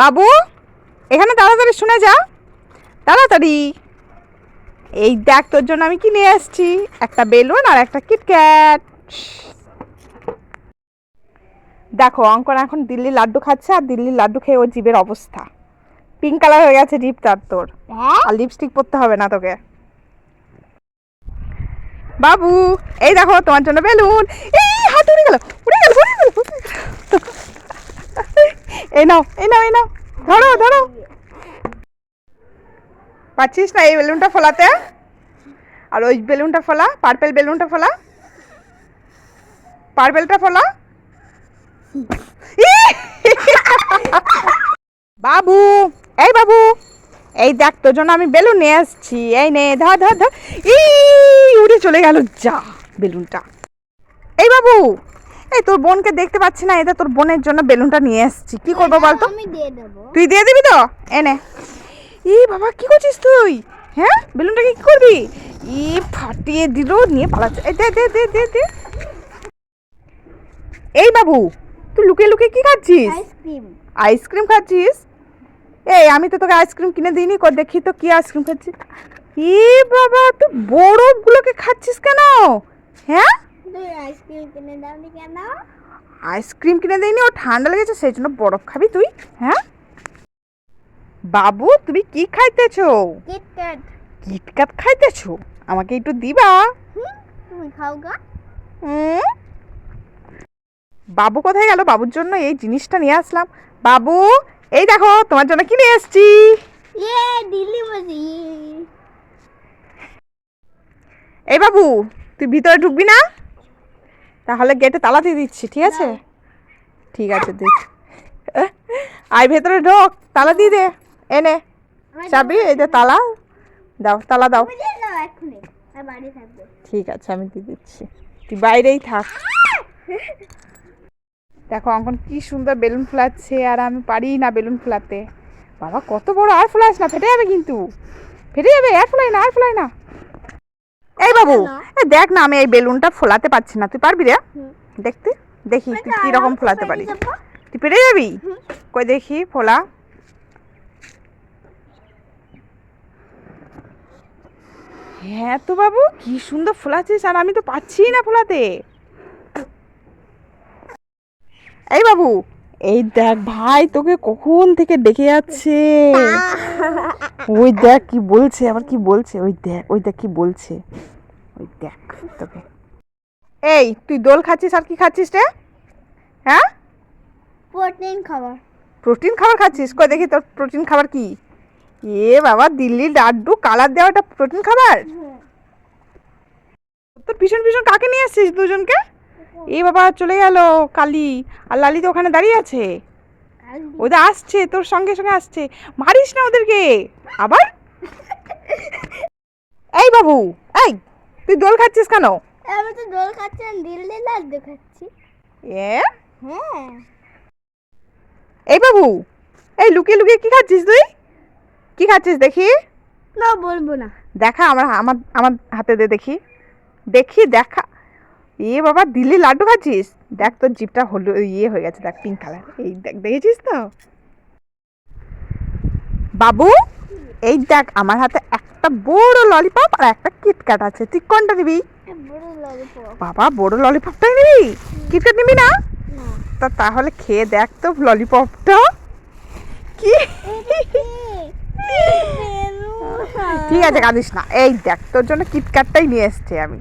বাবু এখানে তাড়াতাড়ি শুনে যা। তাড়াতাড়ি। এই দেখ তোর জন্য আমি কি নিয়ে এসেছি একটা বেলুন আর একটা কিটক্যাট দেখো অঙ্কন এখন দিল্লি লাড্ডু খাচ্ছে আর দিল্লি লাড্ডু খেয়ে ওর জিভের অবস্থা। পিঙ্ক কালার হয়ে গেছে জিভটার তোর। আর লিপস্টিক পরতে হবে না তোকে। বাবু এই দেখো তোমার জন্য বেলুন। এই হাত উড়ে গেল। উড়ে গেল উড়ে গেল উড়ে গেল। এই নাও এই নাও এই নাও। ধরো ধরো। পাচ্ছিস না এই বেলুনটা ফোলাতে? আর ওই বেলুনটা ফোলা, পার্পেল বেলুনটা ফোলা। পার্পেলটা ফোলা! বাবু, এই বাবু, এই দেখ তোর জন্য আমি বেলুন নিয়ে আসছি। এই নে, ধর ধর ধর। ই উড়ে চলে গেল যা বেলুনটা। এই বাবু এই তোর বোনকে দেখতে পাচ্ছি না এটা তোর বোনের জন্য বেলুনটা নিয়ে এসেছি। কি করব বলতো? তুই দিয়ে দিবি তো? এনে ই বাবা কি করছিস তুই? হ্যাঁ? বেলুনটা কি করবি? ই ফাটিয়ে দিল নিয়ে পালাচ্ছে। এই দে দে দে দে দে। এই বাবু তুই লুকিয়ে লুকিয়ে কি খাচ্ছিস? আইসক্রিম। আইসক্রিম খাচ্ছিস? এই আমি তো তোকে আইসক্রিম কিনে দিইনি কর দেখি তো কি আইসক্রিম খাচ্ছিস। ই বাবা তুই বরফগুলোকে খাচ্ছিস কেন? হ্যাঁ? তুই আইসক্রিম কিনে দাওনি কেন? আইসক্রিম কিনে দিইনি ও ঠান্ডা লেগেছে সেই জন্য বরফ খাবি তুই হ্যাঁ? বাবু তুমি কি খাইতেছো? KitKat KitKat খাইতেছো? আমাকে একটু দিবা? তুমি খাও গা? বাবু কোথায় গেল? বাবুর জন্য এই জিনিসটা নিয়ে আসলাম। বাবু এই দেখো তোমার জন্য কি নিয়ে এসছি? ইয়ে দিল্লি বসি এই বাবু তুই ভিতরে ঢুকবি না? তাহলে গেটে তালা দিয়ে দিচ্ছি ঠিক আছে? ঠিক আছে দিচ্ছি আয় ভেতরে ঢোক তালা দিয়ে দে। এনে চাবি এই যে তালা। দাও তালা দাও। আর ঠিক আছে আমি দিয়ে দিচ্ছি। তুই বাইরেই থাক। দেখো অঙ্কন কি সুন্দর বেলুন ফোলাচ্ছে আর আমি পারি না বেলুন ফোলাতে। বাবা কত বড় আর ফোলাস না ফেটে যাবে কিন্তু। ফেটে যাবে আর ফোলাই না আর ফোলাই না। এই বাবু দেখ না আমি এই বেলুনটা ফোলাতে পারছি না। তুই পারবি রে? দেখতে দেখি তুই কি রকম ফোলাতে পেরে পারিস। তুই পেরে যাবি? কই দেখি ফোলা। হ্যাঁ তো বাবু কি সুন্দর ফোলাচ্ছিস আর আমি তো পাচ্ছি না ফোলাতে। এই বাবু এই দেখ ভাই তোকে কখন থেকে ডেকে যাচ্ছে? ওই দেখ কি বলছে আবার কি বলছে? ওই দেখ ওই দেখ কি বলছে। ওই দেখ তোকে। এই তুই দোল খাচ্ছিস আর কি খাচ্ছিস রে? হ্যাঁ? প্রোটিন খাবার। প্রোটিন খাবার খাচ্ছিস? কই দেখি তোর প্রোটিন খাবার কি? এ বাবা দিল্লি লাড্ডু কালার দেওয়াটা প্রোটিন খাবার? তোর পিছন পিছন কাকে নিয়ে এসছিস দুজনকে? এ বাবা চলে গেল কালি। আর লালি তো ওখানে দাঁড়িয়ে আছে। ওদের আসছে তোর সঙ্গে সঙ্গে আসছে। মারিস না ওদেরকে। আবার? এই বাবু এই তুই দোল খাচ্ছিস কেন? আমি তো দোল খাচ্ছি আর দিল্লি লাড্ডু খাচ্ছি। এ? হ্যাঁ। এই বাবু এই লুকিয়ে লুকিয়ে কি খাচ্ছিস তুই? কি খাচ্ছিস দেখি? না বলব না। দেখা আমার আমার আমার হাতে দে দেখি। দেখি দেখা। এ বাবা দিল্লি লাড্ডু খাচ্ছিস? দেখ তোর জিপটা হলো ইয়ে হয়ে গেছে দেখ পিঙ্ক কালার এই দেখ দেখেছিস তো? বাবু এই দেখ আমার হাতে একটা বড় ললিপপ আর একটা কিটক্যাট আছে। তুই কোনটা নিবি বাবা বড় ললিপপটাই নিবি? কিটক্যাট নিবি না? না। তা তাহলে খেয়ে দেখ তো ললিপপটা কি? ঠিক আছে কাঁদিস না। এই দেখ তোর জন্য কিটক্যাটটাই নিয়ে এসছি আমি।